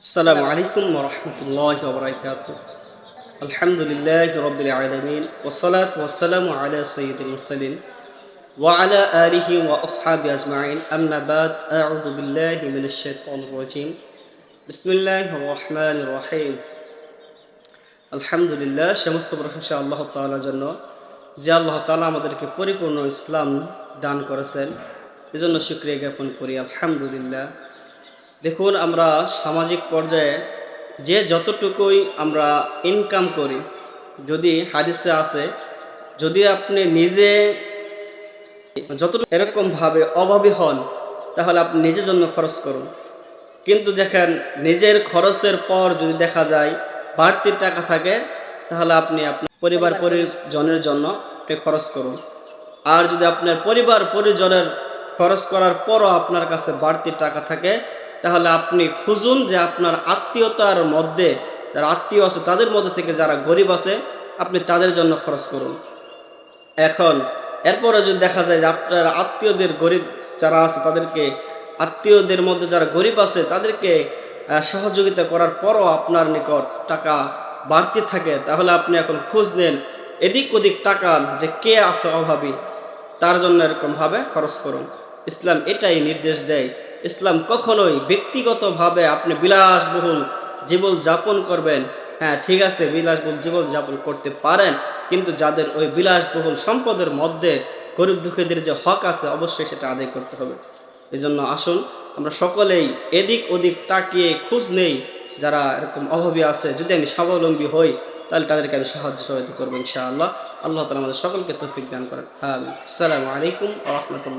السلام عليكم ورحمة الله وبركاته الحمد لله رب العالمين والصلاة والسلام على سيد المرسلين وعلى آله وأصحابه أجمعين أما بعد أعوذ بالله من الشيطان الرجيم بسم الله الرحمن الرحيم আলহামদুলিল্লাহ সমস্ত প্রশংসা আল্লাহ তাআলার জন্য যে আল্লাহ তাআলা আমাদেরকে পরিপূর্ণ ইসলাম দান করেছেন এজন্য শুক্রিয়া জ্ঞাপন করি আলহামদুলিল্লাহ দেখুন, আমরা সামাজিক পর্যায়ে যে যতটুকুই আমরা ইনকাম করি, যদি হাদিসে আছে, যদি আপনি নিজে যতটুকু এরকমভাবে অভাবী হন, তাহলে আপনি নিজের জন্য খরচ করুন। কিন্তু দেখেন, নিজের খরচের পর যদি দেখা যায় বাড়তি টাকা থাকে, তাহলে আপনি আপনার পরিবার পরিজনের জন্য খরচ করুন। আর যদি আপনার পরিবার পরিজনের খরচ করার পরও আপনার কাছে বাড়তি টাকা থাকে তাহলে আপনি খুঁজুন যে আপনার আত্মীয়তার মধ্যে, যারা আত্মীয় আছে তাদের মধ্যে থেকে যারা গরিব আছে, আপনি তাদের জন্য খরচ করুন। এখন, এরপরে যদি দেখা যায় যে আপনার আত্মীয়দের গরিব যারা আছে তাদেরকে, আত্মীয়দের মধ্যে যারা গরিব আছে তাদেরকে সহযোগিতা করার পরও আপনার নিকট টাকা বাড়তি থাকে, তাহলে আপনি এখন খোঁজ নেন, এদিক ওদিক তাকান যে কে আছে অভাবী, তার জন্য এরকমভাবে খরচ করুন। ইসলাম এটাই নির্দেশ দেয়। ইসলাম কখনোই ব্যক্তিগতভাবে আপনি বিলাসবহুল জীবন যাপন করবেন। হ্যাঁ ঠিক আছে, বিলাসবহুল জীবন যাপন করতে পারেন, কিন্তু যাদের ওই বিলাসবহুল সম্পদের মধ্যে গরিব দুঃখীদের যে হক আছে, অবশ্যই সেটা আদায় করতে হবে। এজন্য আসুন, আমরা সকলেই এদিক ওদিক তাকিয়ে খোঁজ নেই, যারা এরকম অভাবী আছে, যদি আমি স্বাবলম্বী হই, তাহলে তাদেরকে আমি সাহায্য সহায়তা করব ইনশাআল্লাহ। আল্লাহ তালা আমাদের সকলকে তৌফিক দান করেন। হ্যাঁ আসসালামু আলাইকুম রহমতুল্লাহ।